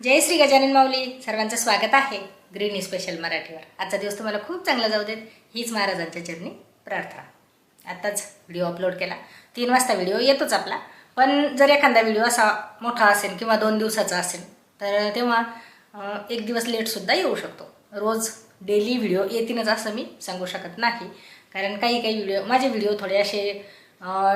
जय श्री गजानन माऊली. सर्वांचं स्वागत आहे ग्रीन स्पेशल मराठीवर. आजचा दिवस तुम्हाला खूप चांगला जाऊ देत. हीच महाराजांच्या चरणी प्रार्थना. आत्ताच व्हिडिओ अपलोड केला. तीन वाजता व्हिडिओ येतोच आपला. पण जर एखादा व्हिडिओ असा मोठा असेल किंवा दोन दिवसाचा असेल तर तेव्हा एक दिवस लेटसुद्धा येऊ शकतो. रोज डेली व्हिडिओ येतीलच असं मी सांगू शकत नाही. कारण काही काही व्हिडिओ माझे व्हिडिओ थोडे असे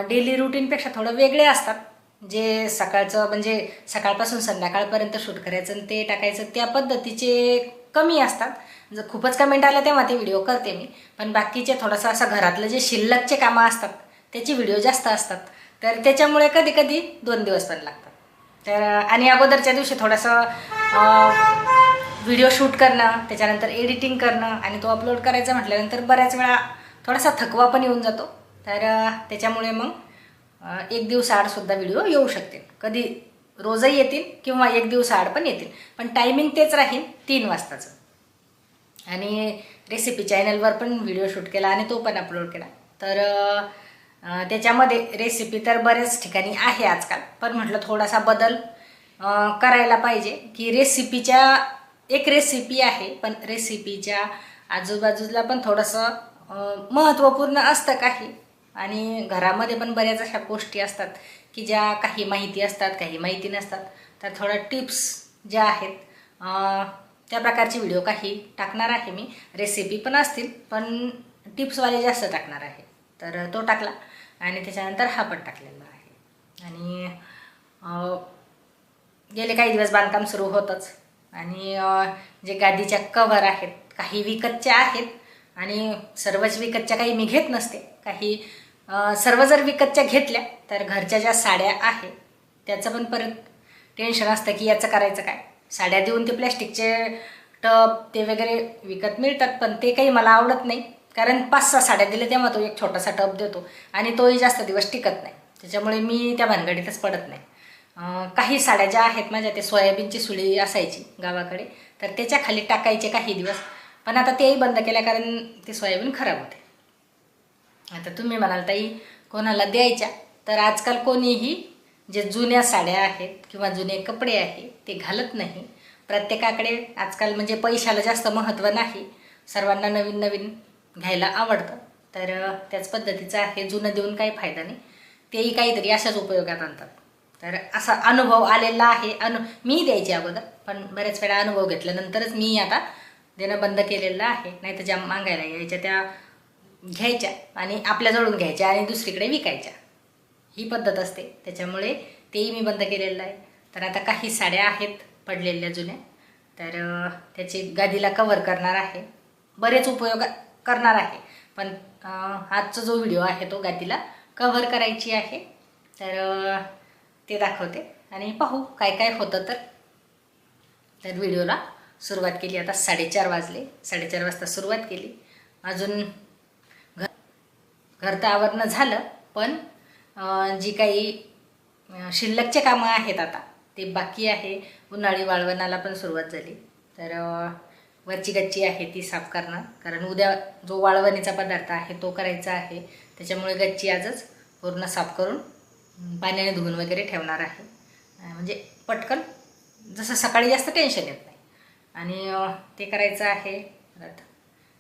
डेली रुटीनपेक्षा थोडं वेगळे असतात. जे सकाळचं म्हणजे सकाळपासून संध्याकाळपर्यंत शूट करायचं आणि ते टाकायचं त्या पद्धतीचे कमी असतात. जर खूपच कमेंट आल्या तेव्हा ते व्हिडिओ करते मी. पण बाकीचे थोडंसं असं घरातलं जे शिल्लकचे कामं असतात त्याची व्हिडिओ जास्त असतात. तर त्याच्यामुळे कधी कधी दोन दिवस पण लागतात. तर आणि अगोदरच्या दिवशी थोडंसं व्हिडिओ शूट करणं त्याच्यानंतर एडिटिंग करणं आणि तो अपलोड करायचा म्हटल्यानंतर बऱ्याच वेळा थोडासा थकवा पण येऊन जातो. तर त्याच्यामुळे मग एक दिवसाआडसुद्धा व्हिडिओ येऊ शकतील. कधी रोजही येतील किंवा एक दिवसाआड पण येतील. पण टायमिंग तेच राहील तीन वाजताचं. आणि रेसिपी चॅनलवर पण व्हिडिओ शूट केला आणि तो पण अपलोड केला. तर त्याच्यामध्ये रेसिपी तर बऱ्याच ठिकाणी आहे आजकाल. पण म्हटलं थोडासा बदल करायला पाहिजे की रेसिपीच्या एक रेसिपी आहे पण रेसिपीच्या आजूबाजूला पण थोडंसं महत्त्वपूर्ण असतं काही. आणि घरामध्ये पण बऱ्याच अशा गोष्टी असतात की ज्या काही माहिती असतात काही माहिती नसतात. तर थोडं टिप्स ज्या आहेत त्या प्रकारचे व्हिडिओ काही टाकणार आहे मी. रेसिपी पण असतील पण टिप्सवाले जास्त टाकणार आहे. तर तो टाकला आणि त्याच्यानंतर हा पण टाकलेला आहे. आणि गेले काही दिवस बांधकाम सुरू होतंच. आणि जे गादीच्या कवर आहेत काही विकतच्या आहेत. आणि सर्वच विकतच्या काही मी घेत नसते. काही सर्व जर विकतच्या घेतल्या तर घरच्या ज्या साड्या आहेत त्याचं पण परत टेन्शन असतं की याचं करायचं काय? साड्या देऊन ते प्लॅस्टिकचे टब ते वगैरे विकत मिळतात पण ते काही मला आवडत नाही. कारण पाच सहा साड्या दिल्या तेव्हा तो एक छोटासा टब देतो आणि तोही जास्त दिवस टिकत नाही. त्याच्यामुळे मी त्या भानगडीतच पडत नाही. काही साड्या ज्या आहेत माझ्या ते सोयाबीनची सुळी असायची गावाकडे तर त्याच्याखाली टाकायचे काही दिवस. पण आता तेही बंद केल्या कारण ते सोयाबीन खराब होते. आता तुम्ही म्हणाल ताई कोणाला द्यायच्या? तर आजकाल कोणीही जे जुन्या साड्या आहेत किंवा जुने कपडे आहेत ते घालत नाही. प्रत्येकाकडे आजकाल म्हणजे पैशाला जास्त महत्त्व नाही. सर्वांना नवीन नवीन घ्यायला आवडतं. तर त्याच पद्धतीचं आहे जुनं देऊन काही फायदा नाही. तेही काहीतरी अशाच उपयोगात आणतात. तर असा अनुभव आलेला आहे. अनु मी द्यायची अगोदर पण बऱ्याच वेळा अनुभव घेतल्यानंतरच मी आता देणं बंद केलेलं आहे. नाही तर ज्या मागायला यायच्या त्या घ्यायच्या आणि आपल्याजवळून घ्यायच्या आणि दुसरीकडे विकायच्या. ही पद्धत असते. त्याच्यामुळे तेही मी बंद केलेलं आहे. तर आता काही साड्या आहेत पडलेल्या जुन्या. तर त्याची गादीला कवर करणार आहे. बरेच उपयोग करणार आहे. पण आजचा जो व्हिडिओ आहे तो गादीला कव्हर करायची आहे. तर ते दाखवते. आणि पाहू काय काय होतं तर. तर व्हिडिओला सुरुवात केली. आता साडेचार वाजले. साडेचार वाजता सुरुवात केली. अजून घर तर आवरणं झालं पण जी काही शिल्लकचे कामं आहेत आता ते बाकी आहे. उन्हाळी वाळवणाला पण सुरुवात झाली. तर वरची गच्ची आहे ती साफ करणार कारण उद्या जो वाळवणीचा पदार्थ आहे तो करायचा आहे. त्याच्यामुळे गच्ची आजच पूर्ण साफ करून पाण्याने धुवून वगैरे ठेवणार आहे. म्हणजे पटकन जसं सकाळी जास्त टेन्शन येत नाही. आणि ते करायचं आहे. परत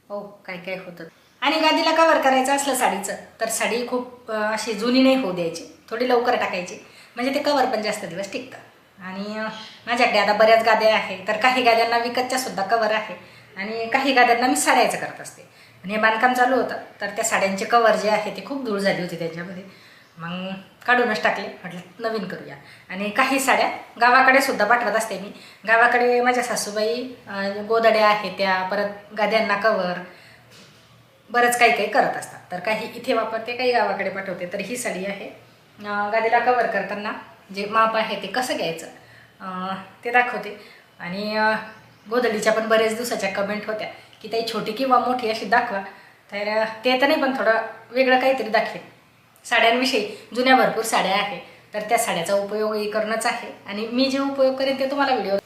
हो काय काय होतं? आणि गादीला कवर करायचं असलं साडीचं तर साडी खूप अशी जुनी नाही होऊ द्यायची. थोडी लवकर टाकायची. म्हणजे ते कवर पण जास्त दिवस टिकतं. आणि माझ्याकडे आता बऱ्याच गाद्या आहे तर काही गाद्यांना विकतच्या सुद्धा कवर आहे. आणि काही गाद्यांना मी साड्याचं करत असते. आणि हे बांधकाम चालू होतं तर त्या साड्यांचे कवर जे आहे ते खूप धूळ झाली होती त्याच्यामध्ये. मग काढूनच टाकले. म्हटलं नवीन करूया. आणि काही साड्या गावाकडे सुद्धा पाठवत असते मी. गावाकडे माझ्या सासूबाई गोदड्या आहेत त्या परत गाद्यांना कवर बरंच काही काही करत असतात. तर काही इथे वापरते काही गावाकडे पाठवते. तर ही साडी आहे. गादीला कवर करताना जे माप आहे ते कसं घ्यायचं ते दाखवते. आणि गोदलीच्या पण बरेच दिवसाच्या कमेंट होत्या की ताई छोटी किंवा मोठी अशी दाखवा. तर ते तर नाही पण थोडं वेगळं काहीतरी दाखवेल साड्यांविषयी जुन्या भरपूर साड्या आहे. तर त्या साड्याचा उपयोगही करणंच आहे. आणि मी जे उपयोग करेन ते तुम्हाला व्हिडिओ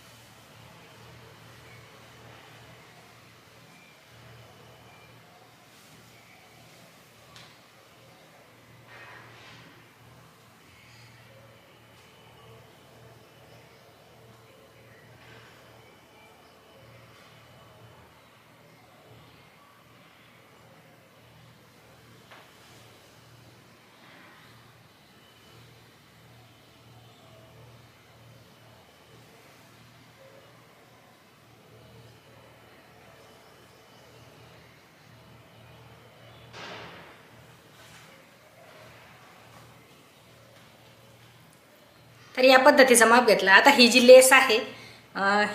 तर या पद्धतीचा माप घेतला. आता ही जी लेस आहे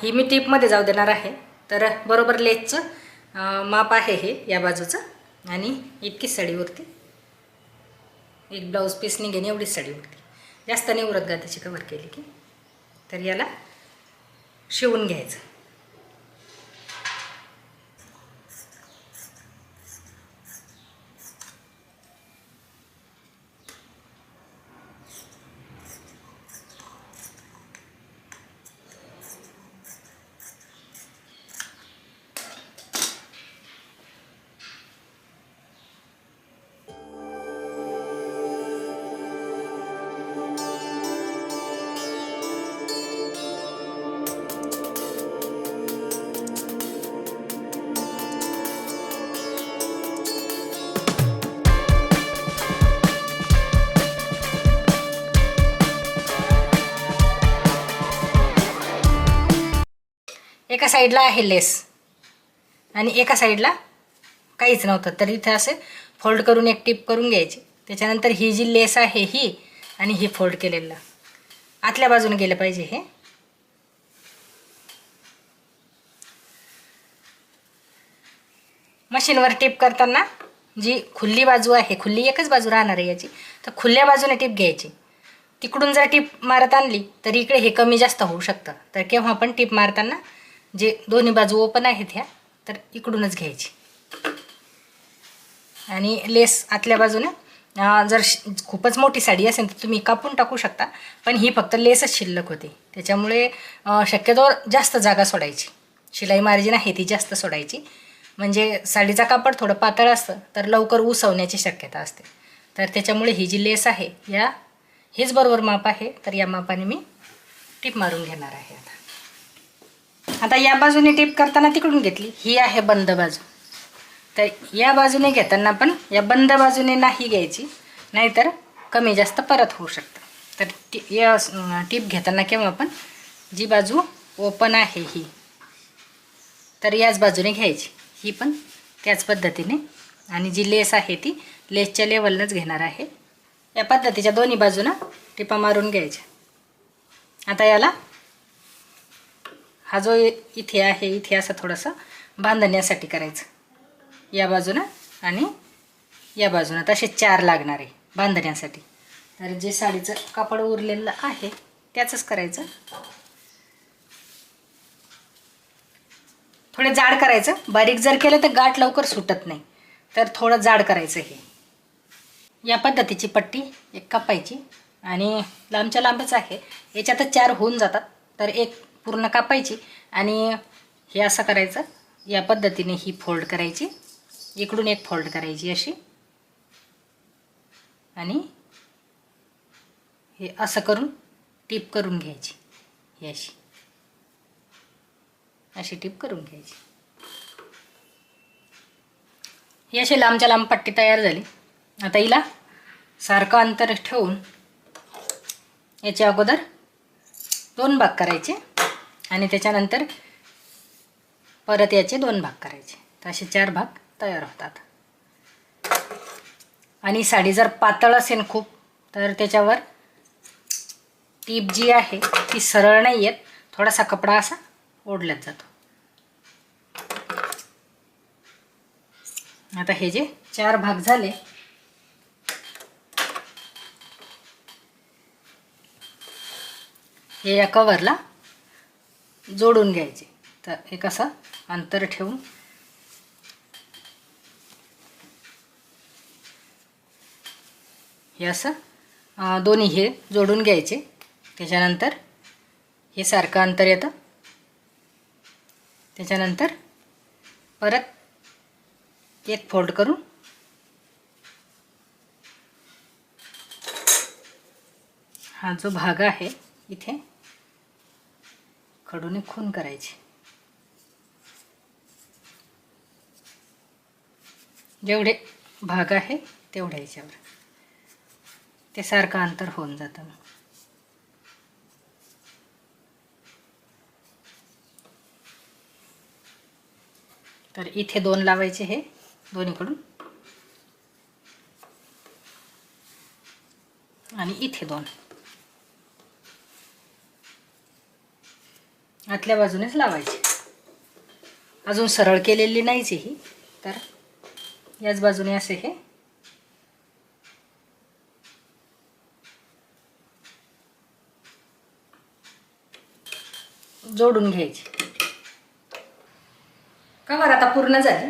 ही मी टिपमध्ये जाऊ देणार आहे. तर बरोबर लेसचं माप आहे हे या बाजूचं आणि इतकीच सडीवरती एक ब्लाऊज पीस निघेन एवढीच सडीवरती जास्त नाही उरत गादीची कवर केली की. तर याला शिवून घ्यायचं. साईडला आहे लेस. आणि एका साईडला काहीच नव्हतं. तर इथे असे फोल्ड करून एक टिप करून घ्यायची. त्याच्यानंतर ही जी लेस आहे ही आणि ही फोल्ड केलेलं. आतल्या बाजूने गेलं पाहिजे हे. मशीनवर टिप करताना जी खुल्ली बाजू आहे खुल्ली एकच बाजू राहणार आहे याची तर खुल्या बाजूने टिप घ्यायची. तिकडून जर टिप मारत आणली तर इकडे हे कमी जास्त होऊ शकतं. तर केव्हा पण टिप मारताना जे दोन्ही बाजू ओपन आहेत ह्या तर इकडूनच घ्यायची. आणि लेस आतल्या बाजूने जर खूपच मोठी साडी असेल तर तुम्ही कापून टाकू शकता पण ही फक्त लेसच शिल्लक होती. त्याच्यामुळे शक्यतो जास्त जागा सोडायची. शिलाई मार्जिन आहे ती जास्त सोडायची. म्हणजे साडीचा कापड थोडं पातळ असतं तर लवकर उसवण्याची शक्यता असते. तर त्याच्यामुळे ही जी लेस आहे या हेच बरोबर माप आहे. तर या मापाने मी टीप मारून घेणार आहे आता या बाजूने टेप करताना तिकडून घेतली. ही आहे बंद बाजू. तर या बाजूने घेताना पण या बंद बाजूने नाही घ्यायची नाहीतर कमी जास्त परत होऊ शकतं. तर टी या टीप घेताना केव्हा पण जी बाजू ओपन आहे ही तर याच बाजूने घ्यायची. ही पण त्याच पद्धतीने. आणि जी लेस आहे ती लेसच्या लेवलनंच घेणार आहे. या पद्धतीच्या दोन्ही बाजूनं टिपा मारून घ्यायच्या. आता याला हा जो इथे आहे इथे असा थोडंसं बांधण्यासाठी करायचं. या बाजूनं आणि या बाजूनं. तसे चार लागणार आहे बांधण्यासाठी तर जे साडीचं कापड उरलेलं आहे त्याचंच करायचं. थोडे जाड करायचं. बारीक जर केलं तर गाठ लवकर सुटत नाही. तर थोडं जाड करायचं हे. या पद्धतीची पट्टी एक कापायची. आणि लांबच्या लांबच आहे. याच्यातच चार होऊन जातात. तर एक पूर्ण कापायची आणि हे असं करायचं. या पद्धतीने ही फोल्ड करायची. इकडून एक फोल्ड करायची अशी. आणि हे असं करून टीप करून घ्यायची. ही अशी. अशी टीप करून घ्यायची. ही अशी लांबच्या लांब पट्टी तयार झाली. आता हिला सारखं अंतर ठेवून याच्या अगोदर दोन भाग करायचे. आणि त्याच्यानंतर परत याचे दोन भाग करायचे. तर असे चार भाग तयार होतात. आणि साडी जर पातळ असेल खूप तर त्याच्यावर टीप जी आहे ती सरळ नाही येत. थोडासा कपडा असा ओढल्यात जातो. आता हे जे चार भाग झाले हे या कवरला जोडून घ्यायचे. तर एक असं अंतर ठेवून हे असं दोन्ही हे जोडून घ्यायचे. त्याच्यानंतर हे सारखं अंतर येतं. त्याच्यानंतर परत एक फोल्ड करून हा जो भाग आहे इथे खडूने खून करायची. जेवढे भाग आहे तेवढ्या याच्यावर. ते सारखं अंतर होऊन जातं मग. तर इथे दोन लावायचे हे दोन्हीकडून. आणि इथे दोन. आतल्या बाजूनेच लावायची. अजून सरळ केलेली नाहीच ही. तर याच बाजूने असे हे. जोडून घ्यायची. कवर आता पूर्ण झाली?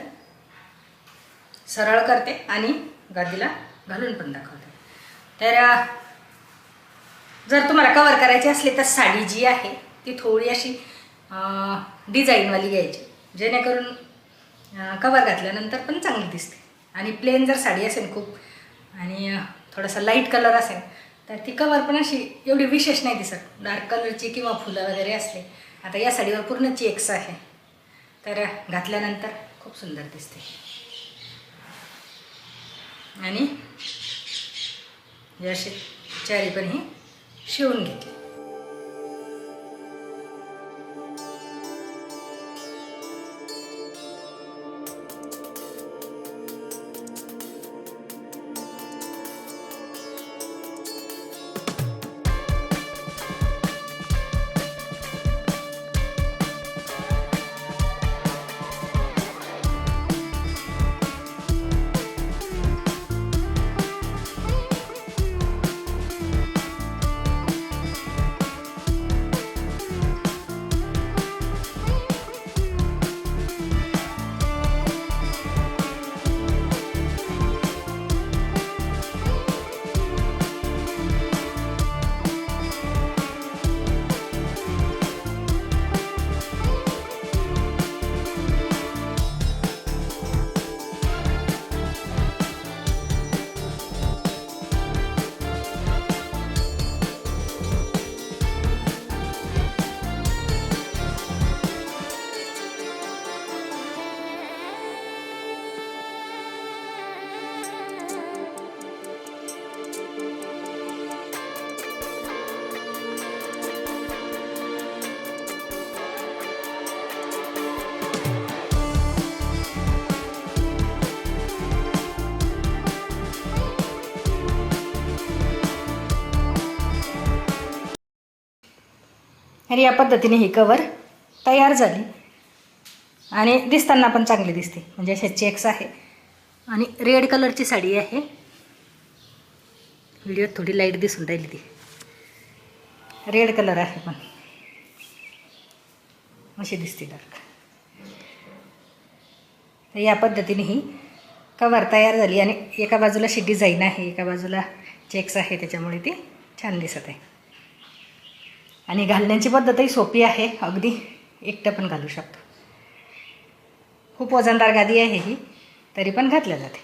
सरळ करते आणि गादीला घालून पण दाखवते. तर जर तुम्हाला कवर करायची असली तर साडी जी आहे ती थोडी अशी डिझाईनवाली घ्यायची. जेणेकरून कवर घातल्यानंतर पण चांगली दिसते. आणि प्लेन जर साडी असेल खूप आणि थोडासा लाइट कलर असेल तर ती कवर पण अशी एवढी विशेष नाही दिसत. डार्क कलरची किंवा फुलं वगैरे असले आता या साडीवर पूर्ण चेक्स आहे. तर घातल्यानंतर खूप सुंदर दिसते. आणि अशी चारी पण ही शिवून घेतली. आणि या पद्धतीने ही कवर तयार झाली. आणि दिसताना पण चांगली दिसते. म्हणजे असे चेक्स आहे. आणि रेड कलरची साडी आहे. व्हिडिओत थोडी लाइट दिसून राहिली ती. रेड कलर आहे पण. अशी दिसते डार्क तर या पद्धतीने ही कवर तयार झाली. आणि एका बाजूला अशी डिझाईन आहे. एका बाजूला चेक्स आहे त्याच्यामुळे ती छान दिसत आहे. आणि घालण्याची पद्धतही सोपी आहे. अगदी एकटं पण घालू शकतो. खूप वजनदार गादी आहे ही तरी पण घातल्या जाते.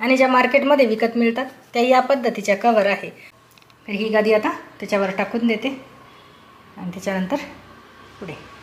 आणि ज्या मार्केटमध्ये विकत मिळतात त्या या पद्धतीच्या कवर आहे. तर ही गादी आता त्याच्यावर टाकून देते. आणि त्याच्यानंतर पुढे.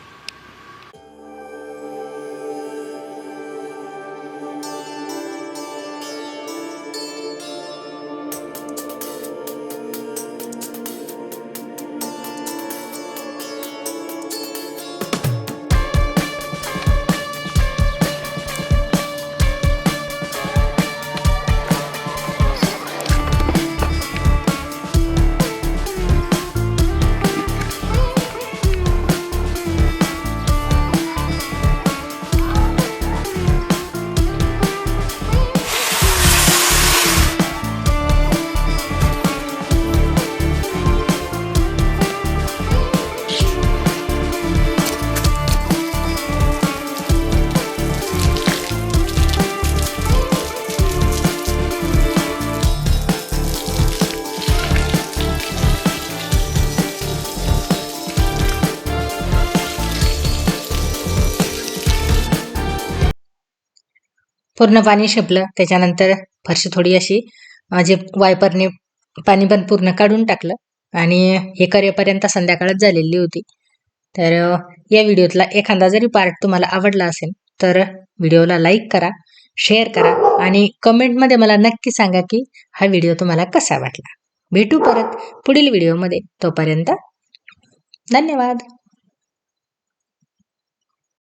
पूर्ण पाणी शिपलं त्याच्यानंतर फरशी थोडी अशी जे वायपरने पाणी पण पूर्ण काढून टाकलं. आणि हे करेपर्यंत संध्याकाळच झालेली होती. तर या व्हिडिओतला एखादा जरी पार्ट तुम्हाला आवडला असेल तर व्हिडिओला लाईक करा शेअर करा आणि कमेंटमध्ये मला नक्की सांगा की हा व्हिडिओ तुम्हाला कसा वाटला. भेटू परत पुढील व्हिडिओमध्ये. तोपर्यंत धन्यवाद.